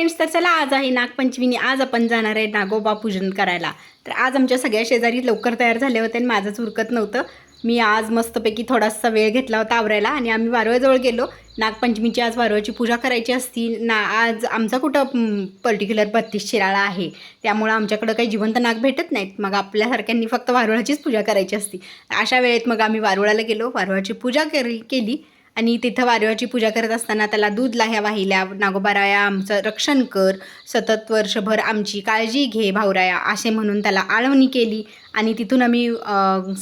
Friends तर चला आज आहे नागपंचमीनी. आज आपण जाणार आहे नागोबा पूजन करायला. तर आज आमच्या सगळ्या शेजारी लवकर तयार झाले होते आणि माझंच उरकत नव्हतं. मी आज मस्तपैकी थोडासा वेळ घेतला होता आवरायला आणि आम्ही वारुळाजवळ गेलो. नागपंचमीची आज वारुळाची पूजा करायची असती ना आज आमचा कुठं पर्टिक्युलर बत्तीस शिराळा आहे. त्यामुळं आमच्याकडं काही जिवंत नाग भेटत नाहीत. मग आपल्यासारख्यांनी फक्त वारुळाचीच पूजा करायची असती. अशा वेळेत मग आम्ही वारुळाला गेलो. वारुळाची पूजा केली. आणि तिथं वारुळाची पूजा करत असताना त्याला दूध लाह्या वाहिल्या. नागोबाराया आमचं रक्षण कर. सतत वर्षभर आमची काळजी घे भावराया असे म्हणून त्याला आळवणी केली. आणि तिथून आम्ही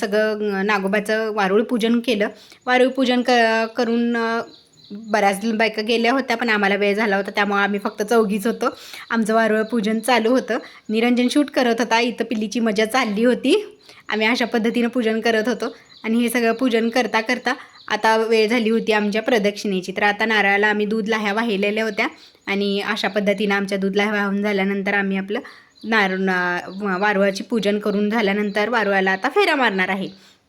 सगळं नागोबाचं वारुळ पूजन केलं. वारुळ पूजन क करून बऱ्याच बायका गेल्या होत्या पण आम्हाला वेळ झाला होता त्यामुळे आम्ही फक्त चौघीच होतो. आमचं वारुळ पूजन चालू होतं. निरंजन शूट करत होता इथं पिल्लीची मजा चालली होती. आम्ही अशा पद्धतीनं पूजन करत होतो. आणि हे सगळं पूजन करता करता आता वेळ झाली होती आमच्या प्रदक्षिणेची. तर आता नारळाला आम्ही दूध लाह्या वाहिलेल्या होत्या. आणि अशा पद्धतीनं आमच्या दूध लाह्या वाहून झाल्यानंतर आम्ही आपलं नार वारुळाची पूजन करून झाल्यानंतर वारुळाला आता फेरा मारणार आहे.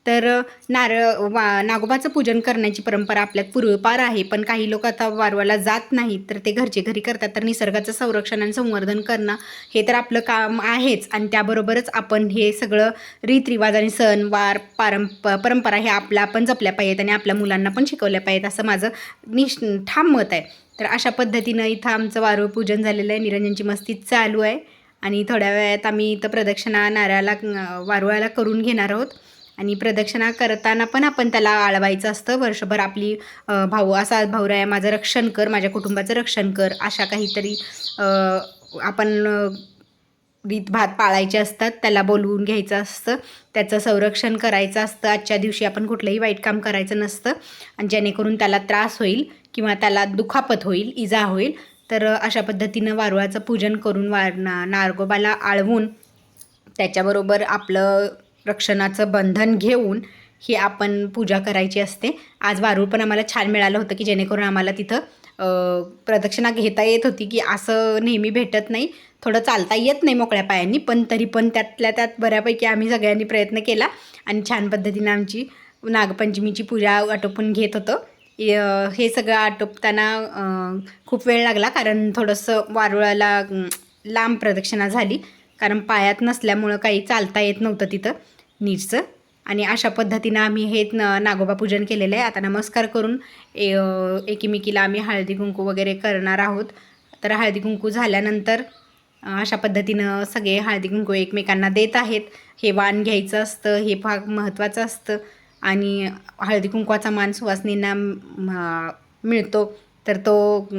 तर नारळ वा नागोबाचं पूजन करण्याची परंपरा आपल्यात पूर्वपार आहे. पण काही लोक आता वारवाला जात नाहीत तर ते घरचे घरी करतात. तर निसर्गाचं संरक्षण आणि संवर्धन करणं हे तर आपलं काम आहेच. आणि त्याबरोबरच आपण हे सगळं रीतरिवाज आणि सण वार पारंप परंपरा हे आपल्या आपण जपल्या पाहिजेत आणि आपल्या मुलांना पण शिकवल्या पाहिजेत असं माझं निश ठाम मत आहे. तर अशा पद्धतीनं इथं आमचं वारूळ पूजन झालेलं आहे. निरंजनची मस्ती चालू आहे. आणि थोड्या वेळात आम्ही इथं प्रदक्षिणा नारळाला वारुळाला करून घेणार आहोत. आणि प्रदक्षिणा करताना पण आपण त्याला आळवायचं असतं. वर्षभर आपली भाऊ असा भाऊराया माझं रक्षण कर माझ्या कुटुंबाचं रक्षण कर अशा काहीतरी आपण रीत भात पाळायचे असतात. त्याला बोलवून घ्यायचं असतं. त्याचं संरक्षण करायचं असतं. आजच्या दिवशी आपण कुठलंही वाईट काम करायचं नसतं. आणि जेणेकरून त्याला त्रास होईल किंवा त्याला दुखापत होईल इजा होईल तर अशा पद्धतीनं वारुळाचं पूजन करून वार ना नारगोबाला आळवून त्याच्याबरोबर आपलं रक्षणाचं बंधन घेऊन ही आपण पूजा करायची असते. आज वारूळ पण आम्हाला छान मिळालं होतं की जेणेकरून आम्हाला तिथं प्रदक्षिणा घेता येत होती की असं नेहमी भेटत नाही. थोडं चालता येत नाही मोकळ्या पायांनी पण तरी पण त्यातल्या त्यात बऱ्यापैकी आम्ही सगळ्यांनी प्रयत्न केला आणि छान पद्धतीनं आमची नागपंचमीची पूजा आटोपून घेत होतो. य- हे सगळं आटोपताना खूप वेळ लागला कारण थोडंसं वारुळाला लांब प्रदक्षिणा झाली. कारण पायात नसल्यामुळं काही चालता येत नव्हतं तिथं. नीटचं. आणि अशा पद्धतीनं आम्ही हे न नागोबा पूजन केलेलं आहे. आता नमस्कार करून ए एकीमेकीला आम्ही हळदी कुंकू वगैरे करणार आहोत. तर हळदी कुंकू झाल्यानंतर अशा पद्धतीनं सगळे हळदी कुंकू एकमेकांना देत आहेत. हे वाण घ्यायचं असतं हे फार महत्त्वाचं असतं. आणि हळदी कुंकवाचा मान सुवासनींना मिळतो. तर तो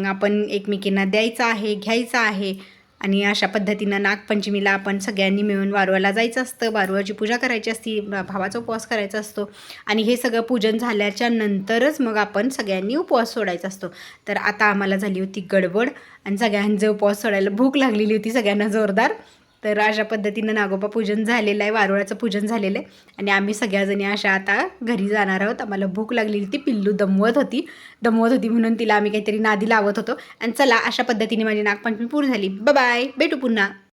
आपण एकमेकींना द्यायचा आहे घ्यायचा आहे. आणि अशा पद्धतीनं नागपंचमीला आपण सगळ्यांनी मिळून वारुळाला जायचं असतं वारुळाची पूजा करायची असती भावाचा उपवास करायचा असतो आणि हे सगळं पूजन झाल्याच्या नंतरच मग आपण सगळ्यांनी उपवास सोडायचा असतो. तर आता आम्हाला झाली होती गडबड आणि सगळ्यांचे उपवास सोडायला भूक लागलेली होती सगळ्यांना जोरदार. तर अशा पद्धतीनं नागोबा पूजन झालेलं आहे वारुळाचं पूजन झालेलं आहे. आणि आम्ही सगळ्याजणी अशा आता घरी जाणार आहोत. आम्हाला भूक लागलेली ती पिल्लू दमवत होती. दमवत होती म्हणून तिला आम्ही काहीतरी नादी लावत होतो. आणि चला अशा पद्धतीने माझी नागपंचमी पूर्ण झाली. बाय भेटू पुन्हा.